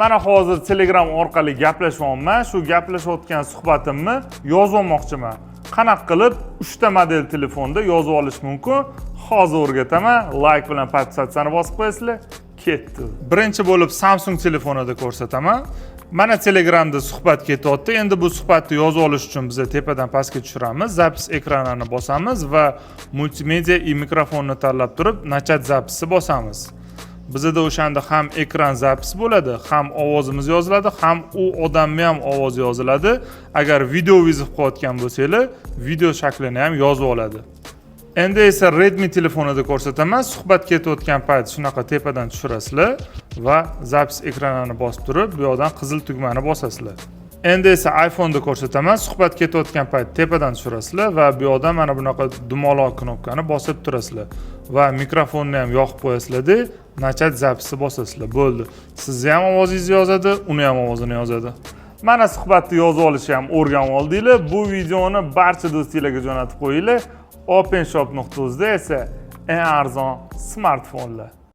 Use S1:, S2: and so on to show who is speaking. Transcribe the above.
S1: mana hozir telegram orqali gaplashyapman shu gaplashayotgan suhbatimni yozib olmoqchiman qanaqa qilib uchta model telefonda yozib olish mumkin? Hozir o'rgataman. Layk bilan podpisatsiyani bosib qo'yasizlar. Ketdi. Birinchi bo'lib samsung telefonida ko'rsataman. Mana telegramda suhbat ketyapti. Endi bu suhbatni yozib olish uchun biza tepadan pastga tushiramiz. Zapis ekranini bosamiz va multimedia и mikrofonni tanlab turib начать zapisni bosamiz. Bizada o'shanda ham ekran zapis bo'ladi ham ovozimiz yoziladi ham u odamni ham ovozi yoziladi. Agar video vizib qilayotgan bo'lsanglar video shaklini ham yozib oladi. Endi esa redmi telefonida ko'rsataman suhbat ketayotgan payt shunaqa tepadan tushirasizlar va zapis ekranini bosib turib bu yoqdan qizil tugmani bosasizlar. Endi esa iphoneni ko'rsataman suhbat ketayotgan payt tepadan tushirasizlar va bu yoqdan mana bunaqa dumaloq knopkani bosib turasizlar va mikrofonni ham yoqib qo'yasizlarda nachat zapisni bosasizlar. Bo'ldi. Sizni ham ovozingizni yozadi uni ham ovozini yozadi. Mana suhbatni yozib olishni ham o'rganib oldinglar. Bu videoni barcha do'stinglarga jo'natib qo'yinglar. Openshop.uzda esa eng arzon smartfonlar.